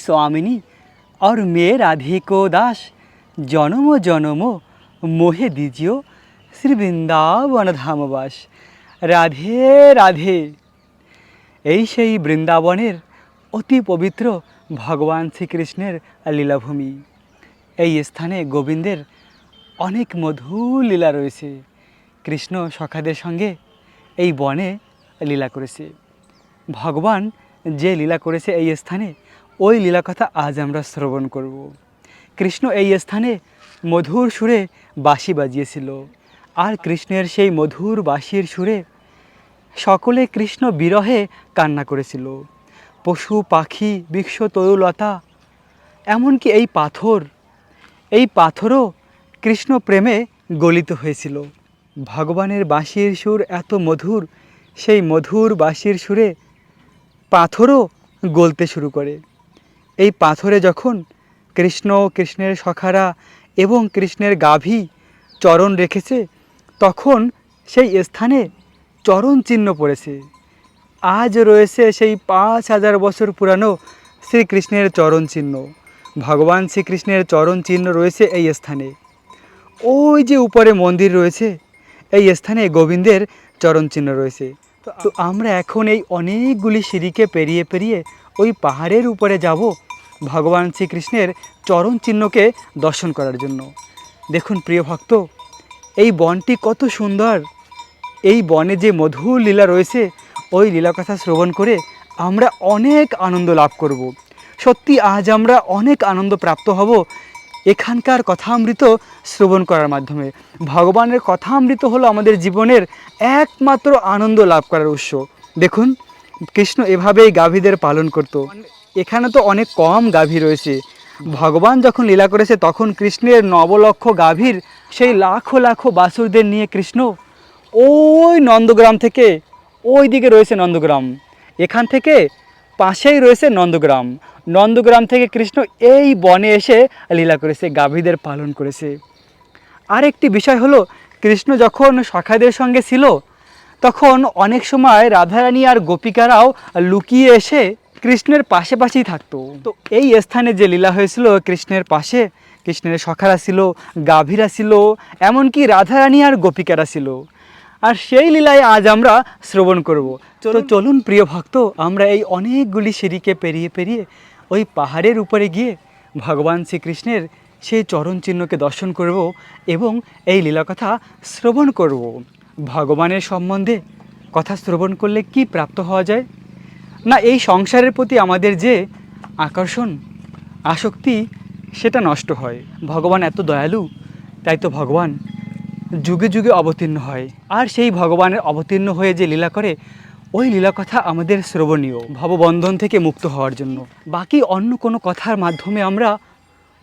स्वामिनी और मैं राधे को दास জনম জনম মোহে দিজিও শ্রী বৃন্দাবন ধামবাস রাধে রাধে এই সেই বৃন্দাবনের অতি পবিত্র ভগবান শ্রীকৃষ্ণের লীলাভূমি এই স্থানে গোবিন্দের অনেক মধুর লীলা রয়েছে কৃষ্ণ সখাদের সঙ্গে এই বনে লীলা করেছে ভগবান যে লীলা করেছে এই স্থানে ওই লীলা কথা আজ আমরা শ্রবণ করব। কৃষ্ণ এই স্থানে মধুর সুরে বাঁশি বাজিয়েছিল। আর কৃষ্ণের সেই মধুর বাঁশির সুরে সকলে কৃষ্ণ বিরহে কান্না করেছিল। পশু, পাখি, বৃক্ষ তরুলতা এমনকি এই পাথর, এই পাথরও কৃষ্ণ প্রেমে গলিত হয়েছিল। ভগবানের বাঁশির সুর এত মধুর, সেই মধুর বাঁশির সুরে পাথরও গলতে শুরু করে। এই পাথরে যখন কৃষ্ণ, কৃষ্ণের সখারা এবং কৃষ্ণের গাভী চরণ রেখেছে, তখন সেই স্থানে চরণ চিহ্ন পড়েছে। আজ রয়েছে সেই পাঁচ হাজার বছর পুরানো শ্রীকৃষ্ণের চরণ চিহ্ন। ভগবান শ্রীকৃষ্ণের চরণ চিহ্ন রয়েছে এই স্থানে। ওই যে উপরে মন্দির রয়েছে, এই স্থানে গোবিন্দের চরণ চিহ্ন রয়েছে। তো আমরা এখন এই অনেকগুলি সিঁড়িকে পেরিয়ে পেরিয়ে ওই পাহাড়ের উপরে যাব ভগবান শ্রীকৃষ্ণের চরণ চিহ্নকে দর্শন করার জন্য। দেখুন প্রিয় ভক্ত, এই বনটি কত সুন্দর। এই বনে যে মধুর লীলা রয়েছে, ওই লীলা কথা শ্রবণ করে আমরা অনেক আনন্দ লাভ করব। সত্যি আজ আমরা অনেক আনন্দ প্রাপ্ত হব এখানকার কথামৃত শ্রবণ করার মাধ্যমে। ভগবানের কথামৃত হলো আমাদের জীবনের একমাত্র আনন্দ লাভ করার উৎস। দেখুন, কৃষ্ণ এভাবেই গাভীদের পালন করত। এখানে তো অনেক কম গাভী রয়েছে। ভগবান যখন লীলা করেছে, তখন কৃষ্ণের নবলক্ষ গাভীর সেই লাখো লাখো বাসুরদের নিয়ে কৃষ্ণ ওই নন্দগ্রাম থেকে ওই দিকে রয়েছে নন্দগ্রাম। এখান থেকে পাশেই রয়েছে নন্দগ্রাম। নন্দগ্রাম থেকে কৃষ্ণ এই বনে এসে লীলা করেছে, গাভীদের পালন করেছে। আরেকটি বিষয় হলো, কৃষ্ণ যখন সখাদের সঙ্গে ছিল, তখন অনেক সময় রাধারানী আর গোপিকারাও লুকিয়ে এসে কৃষ্ণের পাশে পাশেই থাকতো। তো এই স্থানে যে লীলা হয়েছিল কৃষ্ণের পাশে কৃষ্ণের সখারা ছিল গাভীরা ছিল এমনকি রাধারানী আর গোপিকারা ছিল। আর সেই লীলায় আজ আমরা শ্রবণ করব। তো চলুন। প্রিয় ভক্ত আমরা এই অনেকগুলি সিঁড়িকে পেরিয়ে পেরিয়ে ওই পাহাড়ের উপরে গিয়ে ভগবান শ্রীকৃষ্ণের সেই চরণ চিহ্নকে দর্শন করব এবং এই লীলা কথা শ্রবণ করব। ভগবানের সম্বন্ধে কথা শ্রবণ করলে কি প্রাপ্ত হওয়া যায়? না, এই সংসারের প্রতি আমাদের যে আকর্ষণ, আসক্তি, সেটা নষ্ট হয়। ভগবান এত দয়ালু, তাই তো ভগবান যুগে যুগে অবতীর্ণ হয়। আর সেই ভগবানের অবতীর্ণ হয়ে যে লীলা করে, ওই লীলা কথা আমাদের শ্রবণীয়, ভববন্ধন থেকে মুক্ত হওয়ার জন্য। বাকি অন্য কোনো কথার মাধ্যমে আমরা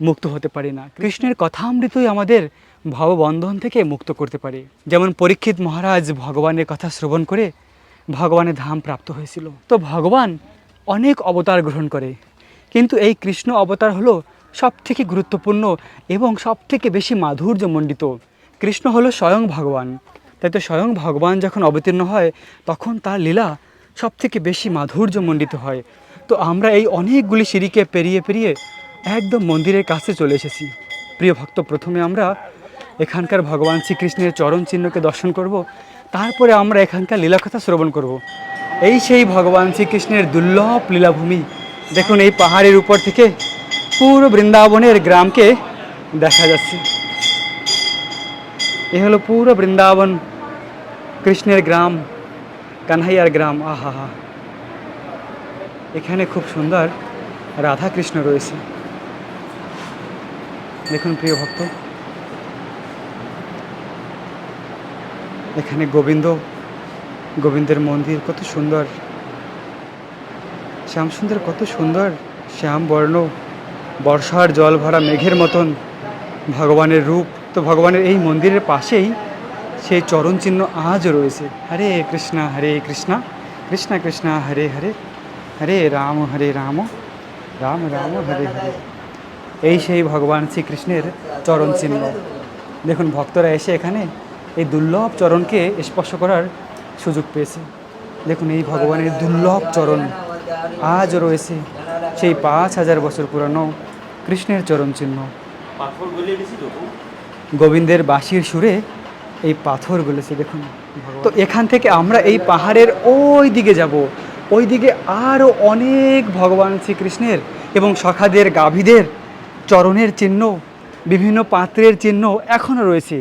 মুক্ত হতে পারি না। কৃষ্ণের কথামৃতই আমাদের ভববন্ধন থেকে মুক্ত করতে পারে। যেমন পরীক্ষিত মহারাজ ভগবানের কথা শ্রবণ করে ভগবানের ধাম প্রাপ্ত হয়েছিল। তো ভগবান অনেক অবতার গ্রহণ করে। কিন্তু এই কৃষ্ণ অবতার হলো সব থেকে গুরুত্বপূর্ণ এবং সব থেকে বেশি মাধুর্যমণ্ডিত। কৃষ্ণ হলো স্বয়ং ভগবান। তাই তো স্বয়ং ভগবান যখন অবতীর্ণ হয়, তখন তার লীলা সব থেকে বেশি মাধুর্যমণ্ডিত হয়। তো আমরা এই অনেকগুলি সিঁড়িকে পেরিয়ে পেরিয়ে একদম মন্দিরের কাছে চলে এসেছি। প্রিয় ভক্ত, প্রথমে আমরা এখানকার ভগবান শ্রীকৃষ্ণের চরণ চিহ্নকে দর্শন করব। তারপরে আমরা এখানকার লীলাকথা শ্রবণ করব। এই সেই ভগবান শ্রীকৃষ্ণের দুর্লভ লীলাভূমি। দেখুন, এই পাহাড়ের উপর থেকে পুরো বৃন্দাবনের গ্রামকে দেখা যাচ্ছে। এ হলো পুরো বৃন্দাবন, কৃষ্ণের গ্রাম, কানহাইয়ার গ্রাম। আহা এখানে খুব সুন্দর রাধা কৃষ্ণ রয়েছে। দেখুন, প্রিয় ভক্ত এখানে গোবিন্দ, গোবিন্দের মন্দির কত সুন্দর। শ্যাম সুন্দর কত সুন্দর। শ্যাম, বর্ণ, বর্ষার জল ভরা মেঘের মতন। ভগবানের রূপ, তো ভগবানের এই মন্দিরের পাশেই সেই চরণ চিহ্ন আজও রয়েছে। হরে কৃষ্ণা হরে কৃষ্ণা, কৃষ্ণ, কৃষ্ণা, হরে হরে হরে রাম হরে রাম রাম রাম, হরে হরে। এই সেই ভগবান শ্রীকৃষ্ণের চরণ চিহ্ন। দেখুন, ভক্তরা এসে এখানে এই দুর্লভ চরণকে স্পর্শ করার সুযোগ পেয়েছে। দেখুন এই ভগবানের দুর্লভ চরণ আজও রয়েছে। সেই পাঁচ হাজার বছর পুরানো কৃষ্ণের চরণ চিহ্ন। গোবিন্দের বাঁশির সুরে এই পাথর গলেছে, দেখুন তো এখান থেকে আমরা এই পাহাড়ের ওই দিকে যাব। ওই দিকে আরও অনেক ভগবান শ্রীকৃষ্ণের এবং সখাদের গাভীদের চরণের চিহ্ন, বিভিন্ন পাত্রের চিহ্ন এখনও রয়েছে।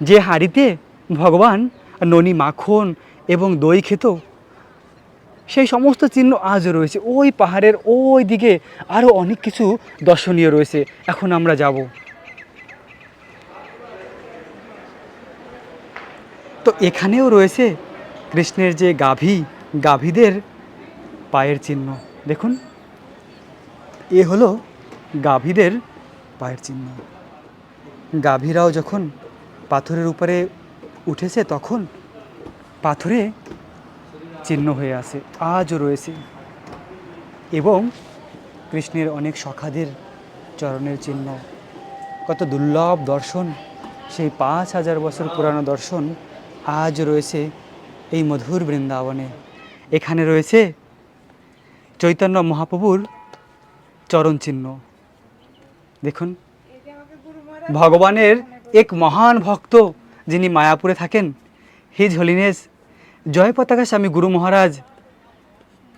যে হাঁড়িতে ভগবান ননি মাখন এবং দই খেত, সেই সমস্ত চিহ্ন আজও রয়েছে। ওই পাহাড়ের ওই দিকে আরও অনেক কিছু দর্শনীয় রয়েছে। এখন আমরা যাব। তো এখানেও রয়েছে কৃষ্ণের যে গাভী, গাভীদের পায়ের চিহ্ন। দেখুন, এ হলো গাভীদের পায়ের চিহ্ন। গাভীরাও যখন পাথরের উপরে উঠেছে তখন পাথরে চিহ্ন হয়ে আছে, আজও রয়েছে। এবং কৃষ্ণের অনেক সখাদের চরণের চিহ্ন। কত দুর্লভ দর্শন, সেই পাঁচ হাজার বছর পুরানো দর্শন আজ রয়েছে এই মধুর বৃন্দাবনে। এখানে রয়েছে চৈতন্য মহাপ্রভুর চরণ চিহ্ন দেখুন, ভগবানের এক মহান ভক্ত যিনি মায়াপুরে থাকেন। His holiness. জয় পতাকা স্বামী গুরু মহারাজ।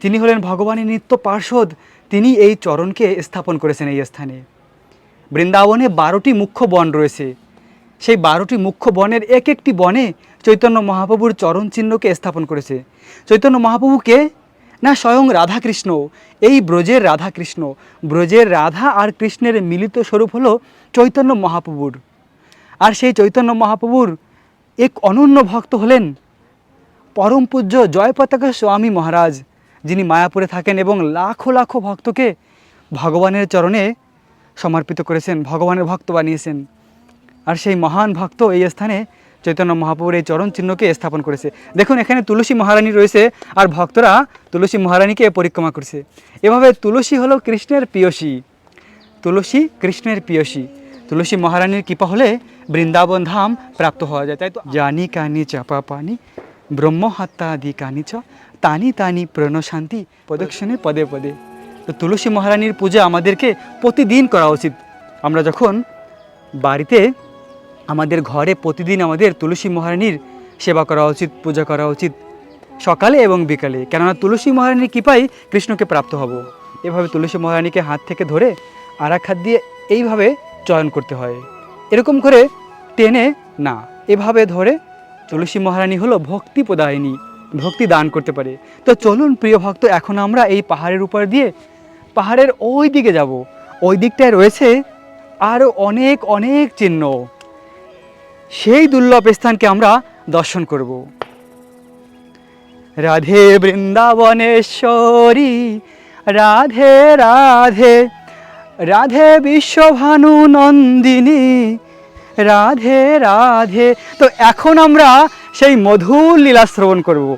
তিনি হলেন ভগবানের নিত্য পার্শ্বদ। তিনি এই চরণকে স্থাপন করেছেন এই স্থানে। বৃন্দাবনে বারোটি মুখ্য বন রয়েছে। সেই বারোটি মুখ্য বনের এক একটি বনে চৈতন্য মহাপ্রভুর চরণ চিহ্নকে স্থাপন করেছে। চৈতন্য মহাপ্রভুকে না স্বয়ং রাধাকৃষ্ণ, এই ব্রজের রাধাকৃষ্ণ। ব্রজের রাধা আর কৃষ্ণের মিলিত স্বরূপ হলো চৈতন্য মহাপ্রভুর। আর সেই চৈতন্য মহাপ্রভুর এক অনন্য ভক্ত হলেন পরম পূজ্য জয় পতাকা স্বামী মহারাজ, যিনি মায়াপুরে থাকেন এবং লাখো লাখো ভক্তকে ভগবানের চরণে সমর্পিত করেছেন, ভগবানের ভক্ত বানিয়েছেন। আর সেই মহান ভক্ত এই স্থানে চৈতন্য মহাপ্রভুর এই চরণ চিহ্নকে স্থাপন করেছে। দেখুন, এখানে তুলসী মহারানী রয়েছে আর ভক্তরা তুলসী মহারানীকে পরিক্রমা করছে। এভাবে তুলসী হলো কৃষ্ণের প্রিয়সী। তুলসী কৃষ্ণের প্রিয়সী। তুলসী মহারানীর কৃপা হলে বৃন্দাবন ধাম প্রাপ্ত হওয়া যায়। তাই তো জানি কানি চাপা পানি ব্রহ্মহত্যা আদি কানি চ, তানি তানি প্রণশান্তি প্রদক্ষিণে পদে পদে। তো তুলসী মহারানীর পূজা আমাদেরকে প্রতিদিন করা উচিত। আমরা যখন বাড়িতে আমাদের ঘরে প্রতিদিন আমাদের তুলসী মহারানীর সেবা করা উচিত, পূজা করা উচিত, সকালে এবং বিকালে। কেননা তুলসী মহারানীর কৃপাই কৃষ্ণকে প্রাপ্ত হব। এভাবে তুলসী মহারানীকে হাত থেকে ধরে আর এক হাত দিয়ে এইভাবে চয়ন করতে হয়। এরকম করে টেনে না, এভাবে ধরে তুলসী মহারানী হলো ভক্তি প্রদায়িনী, ভক্তি দান করতে পারে। তো চলুন প্রিয় ভক্ত, এখন আমরা এই পাহাড়ের উপর দিয়ে পাহাড়ের ওই দিকে যাব। ওই দিকটায় রয়েছে আরও অনেক অনেক চিহ্ন। সেই দুর্লভ স্থানকে আমরা দর্শন করব। রাধে বৃন্দাবনেশ্বরী, রাধে রাধে। রাধে বিশ্বভানু নন্দিনী রাধে রাধে। তো এখন আমরা সেই মধুর লীলা শ্রবণ করব।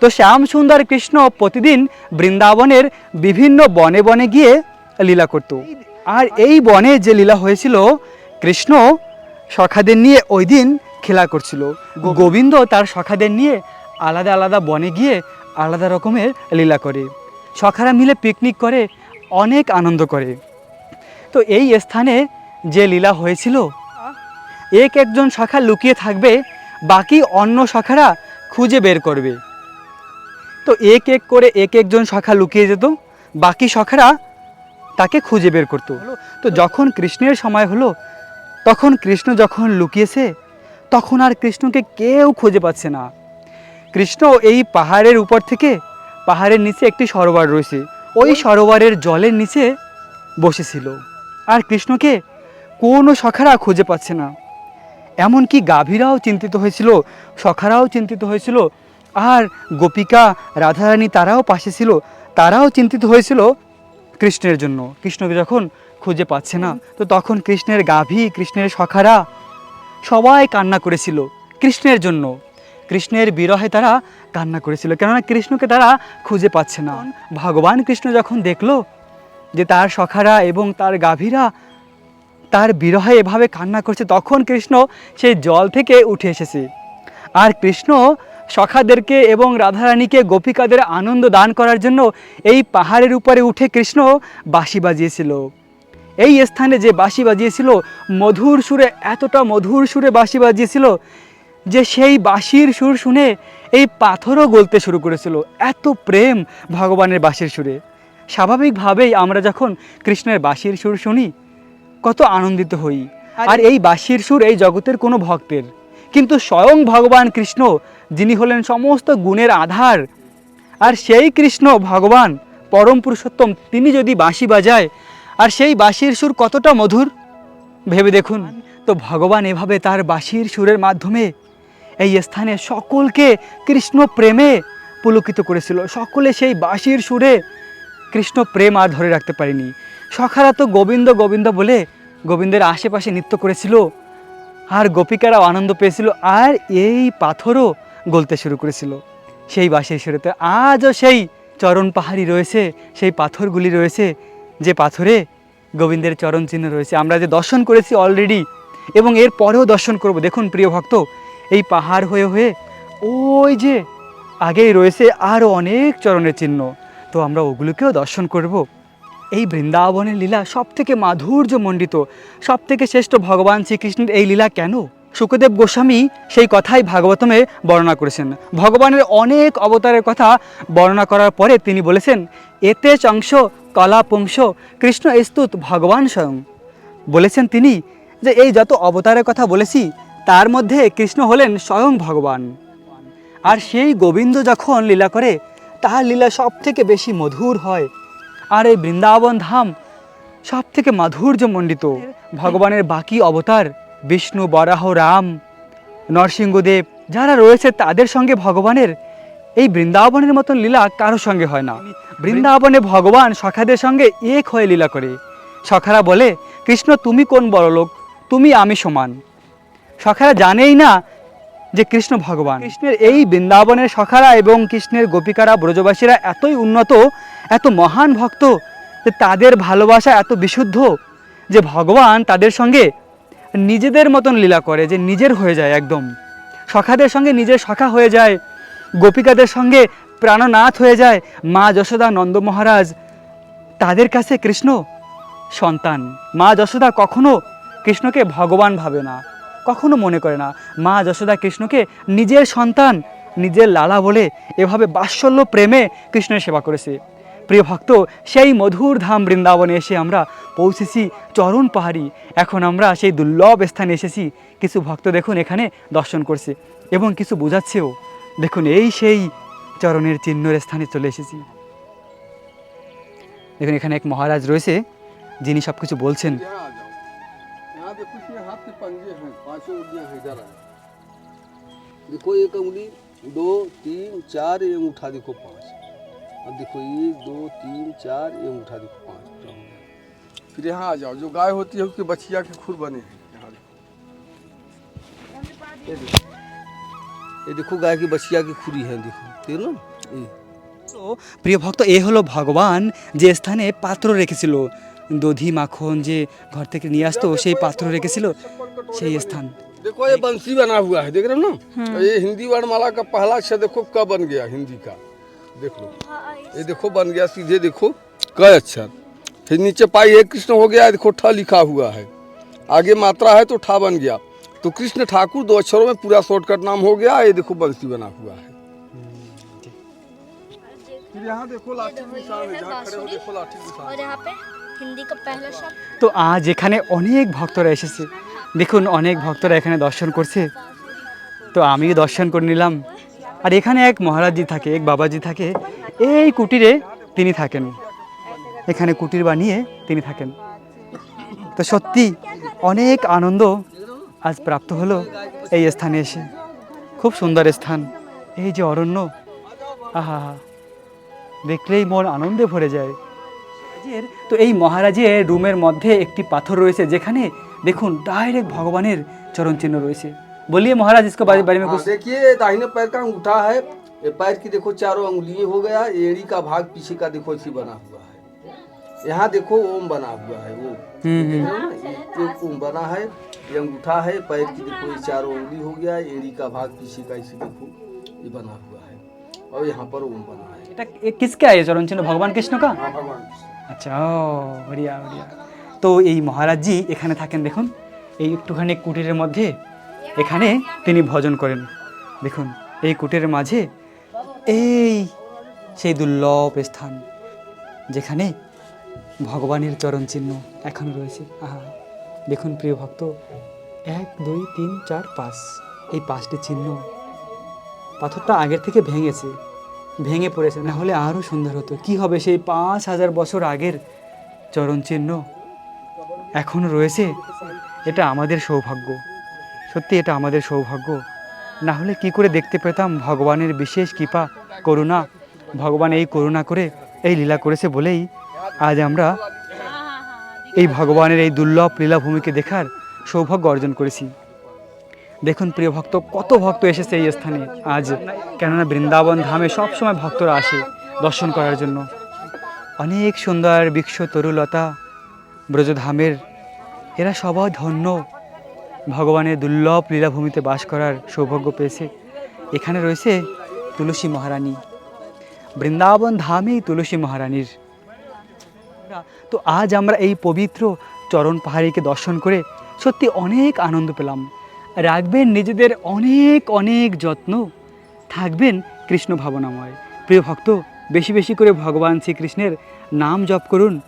তো শ্যাম সুন্দর কৃষ্ণ প্রতিদিন বৃন্দাবনের বিভিন্ন বনে বনে গিয়ে লীলা করত। আর এই বনে যে লীলা হয়েছিল, কৃষ্ণ সখাদের নিয়ে ওই দিন খেলা করছিল। গোবিন্দ তার সখাদের নিয়ে আলাদা আলাদা বনে গিয়ে আলাদা রকমের লীলা করে। সখারা মিলে পিকনিক করে, অনেক আনন্দ করে। তো এই স্থানে যে লীলা হয়েছিল, এক একজন শাখা লুকিয়ে থাকবে, বাকি অন্য শাখারা খুঁজে বের করবে। তো এক এক করে এক একজন শাখা লুকিয়ে যেত, বাকি শাখারা তাকে খুঁজে বের করতো। তো যখন কৃষ্ণের সময় হলো, তখন কৃষ্ণ যখন লুকিয়েছে, তখন আর কৃষ্ণকে কেউ খুঁজে পাচ্ছে না। কৃষ্ণ এই পাহাড়ের উপর থেকে, পাহাড়ের নিচে একটি সরোবর রয়েছে। ওই সরোবরের জলের নিচে বসেছিল। আর কৃষ্ণকে কোনো সখারা খুঁজে পাচ্ছে না। এমনকি গাভীরাও চিন্তিত হয়েছিল, সখারাও চিন্তিত হয়েছিল, আর গোপিকা, রাধারানী তারাও পাশে ছিল, তারাও চিন্তিত হয়েছিল কৃষ্ণের জন্য। কৃষ্ণকে যখন খুঁজে পাচ্ছে না, তো তখন কৃষ্ণের গাভী, কৃষ্ণের সখারা সবাই কান্না করেছিল কৃষ্ণের জন্য। কৃষ্ণের বিরহে তারা কান্না করেছিল, কেননা কৃষ্ণকে তারা খুঁজে পাচ্ছে না। ভগবান কৃষ্ণ যখন দেখল যে তার সখারা এবং তার গাভীরা তার বিরহে এভাবে কান্না করছে, তখন কৃষ্ণ সেই জল থেকে উঠে এসেছে। আর কৃষ্ণ সখাদেরকে এবং রাধারানীকে গোপিকাদের আনন্দ দান করার জন্য এই পাহাড়ের উপরে উঠে কৃষ্ণ বাঁশি বাজিয়েছিল। এই স্থানে যে বাঁশি বাজিয়েছিল, মধুর সুরে, এতটা মধুর সুরে বাঁশি বাজিয়েছিল যে সেই বাঁশির সুর শুনে এই পাথরও গলতে শুরু করেছিল। এত প্রেম ভগবানের বাঁশির সুরে। স্বাভাবিকভাবেই আমরা যখন কৃষ্ণের বাঁশির সুর শুনি কত আনন্দিত হই। আর এই বাঁশির সুর এই জগতের কোনো ভক্তের। কিন্তু স্বয়ং ভগবান কৃষ্ণ যিনি হলেন সমস্ত গুণের আধার আর সেই কৃষ্ণ ভগবান পরম পুরুষোত্তম তিনি যদি বাঁশি বাজায় আর সেই বাঁশির সুর কতটা মধুর? ভেবে দেখুন। তো ভগবান এভাবে তার বাঁশির সুরের মাধ্যমে এই স্থানে সকলকে কৃষ্ণ প্রেমে পুলকিত করেছিল। সকলে সেই বাঁশির সুরে কৃষ্ণ প্রেম আর ধরে রাখতে পারেনি। সখারা তো গোবিন্দ গোবিন্দ বলে গোবিন্দের আশেপাশে নৃত্য করেছিল আর গোপিকারাও আনন্দ পেয়েছিল আর এই পাথরও গলতে শুরু করেছিল। সেই বাঁশির সুরেতে আজও সেই চরণ পাহাড়ি রয়েছে, সেই পাথরগুলি রয়েছে, যে পাথরে গোবিন্দের চরণ চিহ্ন রয়েছে। আমরা যে দর্শন করেছি অলরেডি এবং এর পরেও দর্শন করব। দেখুন প্রিয় ভক্ত, এই পাহাড় হয়ে হয়ে ওই যে আগেই রয়েছে আরও অনেক চরণের চিহ্ন। তো আমরা ওগুলোকেও দর্শন করব। এই বৃন্দাবনের লীলা সব থেকে মাধুর্যমণ্ডিত সব থেকে শ্রেষ্ঠ ভগবান শ্রীকৃষ্ণের এই লীলা কেন? সুখদেব গোস্বামী সেই কথাই ভাগবতমে বর্ণনা করেছেন। ভগবানের অনেক অবতারের কথা বর্ণনা করার পরে তিনি বলেছেন, এতে চংশ, কলা কৃষ্ণ স্তুত ভগবান স্বয়ং। বলেছেন তিনি যে, এই যত অবতারের কথা বলেছি, তার মধ্যে কৃষ্ণ হলেন স্বয়ং ভগবান। আর সেই গোবিন্দ যখন লীলা করে তার লীলা সব থেকে বেশি মধুর হয়। আর এই বৃন্দাবন ধাম সব থেকে মাধুর্যমণ্ডিত। ভগবানের বাকি অবতার বিষ্ণু, বরাহ, রাম, নরসিংহদেব, যারা রয়েছে তাদের সঙ্গে ভগবানের এই বৃন্দাবনের মতন লীলা কারোর সঙ্গে হয় না। বৃন্দাবনে ভগবান সখাদের সঙ্গে এক হয়ে লীলা করে। সখারা বলে, কৃষ্ণ, তুমি কোন বড়লোক? তুমি আমি সমান। সখারা জানেই না যে কৃষ্ণ ভগবান। কৃষ্ণের এই বৃন্দাবনের সখারা এবং কৃষ্ণের গোপিকারা, ব্রজবাসীরা এতই উন্নত, এত মহান ভক্ত, যে তাদের ভালোবাসা এত বিশুদ্ধ, যে ভগবান তাদের সঙ্গে নিজেদের মতন লীলা করে, যে নিজের হয়ে যায় একদম। সখাদের সঙ্গে নিজের সখা হয়ে যায়, গোপিকাদের সঙ্গে প্রাণনাথ হয়ে যায়, মা যশোদা নন্দ মহারাজ। তাদের কাছে কৃষ্ণ সন্তান। মা যশোদা কখনো কৃষ্ণকে ভগবান ভাবে না। কখনো মনে করে না। মা যশোদা কৃষ্ণকে নিজের সন্তান, নিজের লালা বলে এভাবে বাৎসল্য প্রেমে কৃষ্ণের সেবা করেছে। প্রিয় ভক্ত, সেই মধুর ধাম বৃন্দাবনে এসে আমরা পৌঁছেছি চরণ পাহাড়ি। এখন আমরা সেই দুর্লভ স্থানে এসেছি। কিছু ভক্ত দেখুন এখানে দর্শন করছে এবং কিছু বোঝাচ্ছেও। দেখুন, এই সেই চরণের চিহ্নের স্থানে চলে এসেছি। দেখুন, এখানে এক মহারাজ রয়েছে, যিনি সব কিছু বলছেন यहाँ आ जाओ यहाँ देखो इसमें हाथ के पंजे हैं पांचों उंगलियां हैं इधर आ देखो एक उंगली दो तीन चार ये अंगूठा देखो पांच अब देखो एक दो तीन चार ये अंगूठा देखो पांच पूरा हो गया। फिर यहाँ आ जाओ जो गाय होती है उसके बछिया के खुर बने हैं यहाँ देखो ये देखो ये देखो गाय की बछिया की खुरी है देखो देख लो ये তো প্রিয় ভক্ত এ হলো ভগবান যে স্থানে পাত্র রেখেছিল দধি মাখন যে ঘর থেকে নিয়ে আসতো সেই পাত্র রেখেছিল সেই স্থান देखो ये बंसी बना हुआ है देख रहे हो ना तो ये हिंदी वर्णमाला का पहला अक्षर देखो क बन गया हिंदी का देख लो ये देखो बन गया सीधे देखो क अक्षर फिर नीचे पाई एक कृष्ण हो गया देखो ठ लिखा हुआ है आगे मात्रा है तो ठा बन गया तो कृष्ण ठाकुर दो अक्षरों में पूरा शॉर्टकट नाम हो गया ये देखो बंसी बना हुआ है फिर यहाँ देखो लाठी निशान है जहाँ खड़े हो देखो लाठी निशान और यहाँ पे हिंदी का पहला शब्द তো আজ এখানে অনেক ভক্তরা এসেছে দেখুন, অনেক ভক্তরা এখানে দর্শন করছে। তো আমিও দর্শন করে নিলাম। আর এখানে এক মহারাজজি থাকে, এক বাবাজি থাকে। এই কুটিরে তিনি থাকেন। এখানে কুটির বানিয়ে তিনি থাকেন। তো সত্যি অনেক আনন্দ আজ প্রাপ্ত হলো এই স্থানে এসে। খুব সুন্দর স্থান। এই যে অরণ্য, আহা, দেখলেই মন আনন্দে ভরে যায়। তো এই মহারাজের রুমের মধ্যে একটি পাথর রয়েছে, যেখানে देखुन डायरेक्ट भगवान चरण चिन्ह रही बोलिए महाराज इसके बारे, में हाँ, कुछ देखिए दाहिने पैर का अंगूठा है पैर की देखो चारों अंगुलिए हो गया एड़ी का भाग पीछे का देखो इसी बना हुआ है। यहाँ देखो ओम बना हुआ है वो। हम्म, हम्म। हाँ, एक ओम बना है ये अंगूठा है पैर की देखो ये चारों उंगली हो गया एड़ी का भाग पीछे का इसी देखो ये बना हुआ है। और यहाँ पर ओम बना है। किसका है चरण चिन्ह भगवान कृष्ण का? हाँ, भगवान अच्छा बढ़िया बढ़िया। তো এই মহারাজজি এখানে থাকেন, দেখুন। এই একটুখানি কুটিরের মধ্যে এখানে তিনি ভজন করেন। দেখুন, এই কুটিরের মাঝে এই সেই দুর্লভ স্থান, যেখানে ভগবানের চরণ চিহ্ন এখনও রয়েছে। আহা, দেখুন প্রিয় ভক্ত, এক, দুই, তিন, চার, পাঁচ, এই পাঁচটি চিহ্ন। পাথরটা আগের থেকে ভেঙেছে, ভেঙে পড়েছে, না হলে আরও সুন্দর হতো। কি হবে সেই পাঁচ হাজার বছর আগের চরণ চিহ্ন? এখনও রয়েছে? এটা আমাদের সৌভাগ্য। সত্যি এটা আমাদের সৌভাগ্য। না হলে কি করে দেখতে পেতাম ভগবানের বিশেষ কৃপা, করুণা? ভগবান এই করুণা করে এই লীলা করেছে বলেই আজ আমরা এই ভগবানের এই দুর্লভ লীলাভূমিকে দেখার সৌভাগ্য অর্জন করেছি। দেখুন প্রিয় ভক্ত, কত ভক্ত এসেছে এই স্থানে আজ। কেননা বৃন্দাবন ধামে সবসময় ভক্তরা আসে দর্শন করার জন্য। অনেক সুন্দর বৃক্ষ তরুলতা ব্রজধামের। এরা সবাই ধন্য। ভগবানের দুর্লভ লীলাভূমিতে বাস করার সৌভাগ্য পেয়েছে। এখানে রয়েছে তুলসী মহারানী। বৃন্দাবন ধামেই তুলসী মহারানীর। তো আজ আমরা এই পবিত্র চরণ পাহাড়িকে দর্শন করে সত্যি অনেক আনন্দ পেলাম। রাখবেন নিজেদের অনেক অনেক যত্ন। থাকবেন কৃষ্ণ ভাবনাময়। প্রিয় ভক্ত, বেশি বেশি করে ভগবান শ্রীকৃষ্ণের নাম জপ করুন।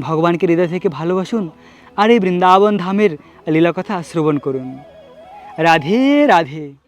ভগবানকে হৃদয় থেকে ভালোবাসুন আর এই বৃন্দাবন ধামের লীলাকথা শ্রবণ করুন। রাধে রাধে।